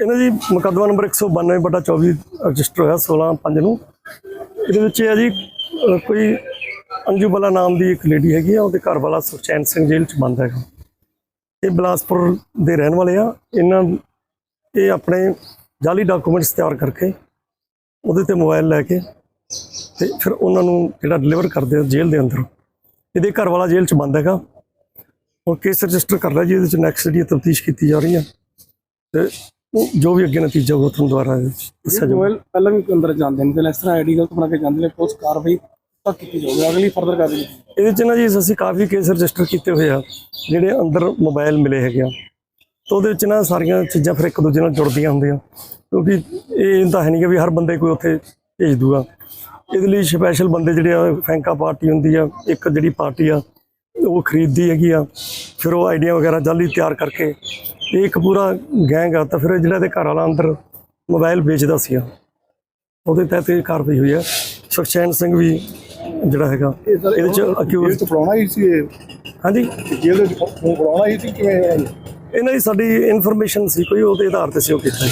ਇਹਨਾਂ ਦੀ ਮੁਕੱਦਮਾ number 192 ਬਟਾ 24 register ਹੋਇਆ 16 5 ਨੂੰ। ਇਹਦੇ ਵਿੱਚ ਇਹ ਹੈ ਜੀ ਕੋਈ ਅੰਜੂਬਲਾ ਨਾਮ ਦੀ ਇੱਕ ਲੇਡੀ ਹੈਗੀ ਆ, ਉਹਦੇ ਘਰ ਵਾਲਾ ਸੁਖਚੈਨ ਸਿੰਘ ਜੇਲ੍ਹ ਚ ਬੰਦ ਹੈਗਾ। ਇਹ ਬਿਲਾਸਪੁਰ ਦੇ ਰਹਿਣ ਵਾਲੇ ਆ। ਇਹਨਾਂ ਇਹ ਆਪਣੇ ਜਾਲੀ ਡਾਕੂਮੈਂਟਸ ਤਿਆਰ ਕਰਕੇ ਉਹਦੇ ਤੇ ਮੋਬਾਈਲ ਲੈ ਕੇ ਤੇ ਫਿਰ ਉਹਨਾਂ ਨੂੰ ਜਿਹੜਾ ਡਿਲੀਵਰ ਕਰਦੇ ਆ ਜੇਲ੍ਹ ਦੇ ਅੰਦਰ। ਇਹਦੇ ਘਰ ਵਾਲਾ ਜੇਲ੍ਹ ਚ ਬੰਦ ਹੈਗਾ। ਹੁਣ ਕੇਸ ਰਜਿਸਟਰ ਕਰ ਲਿਆ ਜੀ, ਇਹਦੇ ਚ ਨੈਕਸਟ ਜਿਹੜੀ ਤਫਤੀਸ਼ ਕੀਤੀ ਜਾ ਰਹੀ ਹੈ ਤੇ ਉਹ ਜੋ ਵੀ ਅੱਗੇ ਨਤੀਜਾ ਹੋਊਗਾ ਤੁਹਾਨੂੰ ਦੁਬਾਰਾ ਦੱਸਿਆ ਜਾਊਗਾ। ਪਹਿਲਾਂ ਵੀ ਅੰਦਰ ਜਾਂਦੇ ਨੇ ਤੇ ਇਸ ਤਰ੍ਹਾਂ ਆਈਡੀ ਗਲਤ ਬਣਾ ਕੇ ਜਾਂਦੇ ਨੇ ਪੁਲਿਸ ਕਾਰਵਾਈ ਤੱਕ ਕੀਤੀ ਜਾਊਗੀ। ਅਗਲੀ ਫਰਦਰ ਕਾਰਵਾਈ ਇਹਦੇ ਚ ਨਾ ਜੀ ਅਸੀਂ ਕਾਫੀ ਕੇਸ ਰਜਿਸਟਰ ਕੀਤੇ ਹੋਏ ਆ ਜਿਹੜੇ ਅੰਦਰ ਮੋਬਾਈਲ ਮਿਲੇ ਹੈਗੇ ਆ। ਤਾਂ ਉਹਦੇ ਵਿੱਚ ਨਾ ਸਾਰੀਆਂ ਚੀਜ਼ਾਂ ਫਿਰ ਇੱਕ ਦੂਜੇ ਨਾਲ ਜੁੜਦੀਆਂ ਹੁੰਦੀਆਂ। ਕਿਉਂਕਿ ਇਹ ਤਾਂ ਹੈ ਨਹੀਂ ਕਿ ਵੀ ਹਰ ਬੰਦੇ ਕੋਈ ਉੱਥੇ ਭੇਜ ਦੂਗਾ। ਇਹਦੇ ਲਈ ਸਪੈਸ਼ਲ ਬੰਦੇ ਜਿਹੜੇ ਆ ਫੈਂਕਾ ਪਾਰਟੀ ਹੁੰਦੀ ਆ ਇੱਕ ਜਿਹੜੀ ਪਾਰਟੀ ਆ ਉਹ ਖਰੀਦਦੀ ਹੈਗੀ ਆ। ਫਿਰ ਉਹ ਆਈਡੀਆ ਵਗੈਰਾ ਜਲਦੀ ਤਿਆਰ ਕਰਕੇ ਇਹ ਇੱਕ ਪੂਰਾ ਗੈਂਗ ਆ ਤਾਂ ਫਿਰ ਜਿਹੜਾ ਇਹਦੇ ਘਰ ਵਾਲਾ ਅੰਦਰ ਮੋਬਾਈਲ ਵੇਚਦਾ ਸੀ ਉਹਦੇ ਤਹਿਤ ਇਹ ਕਾਰਵਾਈ ਹੋਈ ਹੈ ਸੁਖਚੈਨ ਸਿੰਘ ਵੀ ਜਿਹੜਾ ਹੈਗਾ ਇਹਦੇ ਚ ਅਕਿਊਜ਼ ਚ ਫੜਾਉਣਾ ਹੀ ਸੀ ਹਾਂਜੀ। ਜੇਲ੍ਹ ਦੇ ਫੜਾਉਣਾ ਹੀ ਸੀ ਕਿਵੇਂ ਇਹਨਾਂ ਦੀ ਸਾਡੀ ਇਨਫੋਰਮੇਸ਼ਨ ਸੀ ਕੋਈ ਉਹਦੇ ਆਧਾਰ ਤੇ ਸੀ ਉਹ ਕੀਤਾ